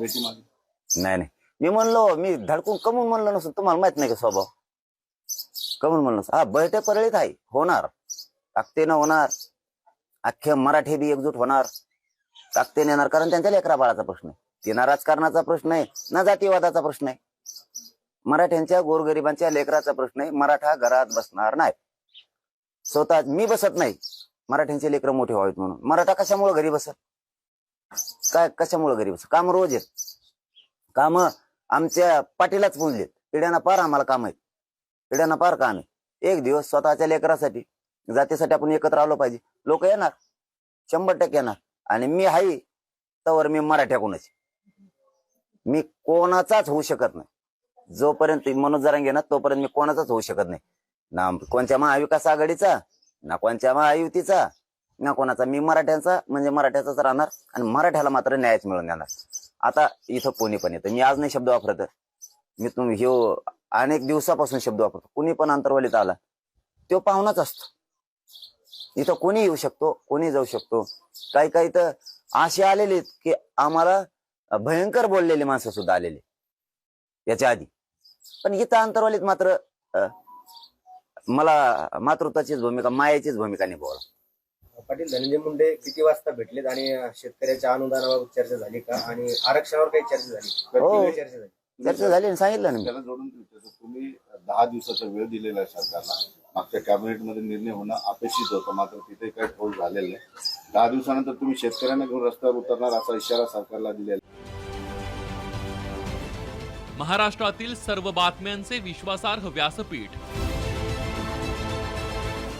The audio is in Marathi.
भेटी मागे. नाही नाही. मी म्हणलो मी धडकून कमून म्हणलं नसतं. तुम्हाला माहीत नाही का स्वभाव? कमून म्हणलं नसतं. हा बळत्या परळीत आहे. होणार. ताकदीनं होणार. अख्खे मराठी बी एकजूट होणार. ताकदीने येणार. कारण त्यांच्या लेकरा बाळाचा प्रश्न आहे. ते ना राजकारणाचा प्रश्न आहे ना जातीवादाचा प्रश्न आहे. मराठ्यांच्या गोरगरिबांच्या लेकराचा प्रश्न आहे. मराठा घरात बसणार नाही. स्वतः मी बसत नाही. मराठ्यांचे लेकरं मोठे व्हावेत म्हणून. मराठा कशामुळे घरी बसत? काय कशामुळे घरी काम रोज आहेत. काम आमच्या पाटीलाच पुजलेत पिढ्यांना पार आम्हाला काम आहेत. पिढ्यांना पार काम आहे एक दिवस स्वतःच्या लेकरासाठी जातीसाठी आपण एकत्र आलो पाहिजे. लोक येणार. शंभर टक्के येणार. आणि मी हाय तर मी मराठ्याकडूनच मी कोणाचाच होऊ शकत नाही. जोपर्यंत मनोज जरांगे ना तोपर्यंत मी कोणाचाच होऊ शकत नाही. ना कोणत्या महाविकास आघाडीचा ना कोणत्या महायुतीचा ना कोणाचा. मी मराठ्यांचा म्हणजे मराठ्याचाच राहणार आणि मराठ्याला मात्र न्यायच मिळून देणार. आता इथं कोणी पण येतं. मी आज नाही शब्द वापरत. मी तुम्ही हे हो, अनेक दिवसापासून शब्द वापरतो. कुणी पण अंतरवालीत आला तो पाहुणाच असतो. इथं कोणी येऊ शकतो कोणी जाऊ शकतो. काही काही तर असे आलेले की आम्हाला भयंकर बोललेली माणसं सुद्धा आलेली याच्या आधी. पण इथं अंतरवालीत मात्र मला मातृत्वाचीच भूमिका मायाचीच भूमिका निभावला पाटील धनंजय मुंडे किती वाजता भेटलेत आणि शेतकऱ्याच्या अनुदानाबाबत चर्चा झाली का? आणि आरक्षणावर काही चर्चा झाली? हो. चर्चा झाली. चर्चा झाली ना सांगितलं ना त्याला जोडून तुम्ही दहा दिवसाचा वेळ दिलेला आहे सरकारला. मागच्या कॅबिनेटमध्ये निर्णय होणं अपेक्षित होतं मात्र तिथे काही ठोस झालेलं नाही. दहा दिवसानंतर तुम्ही शेतकऱ्यांना घेऊन रस्त्यावर उतरणार असा इशारा सरकारला दिलेला. महाराष्ट्रातील सर्व बातम्यांचे विश्वासार्ह व्यासपीठ.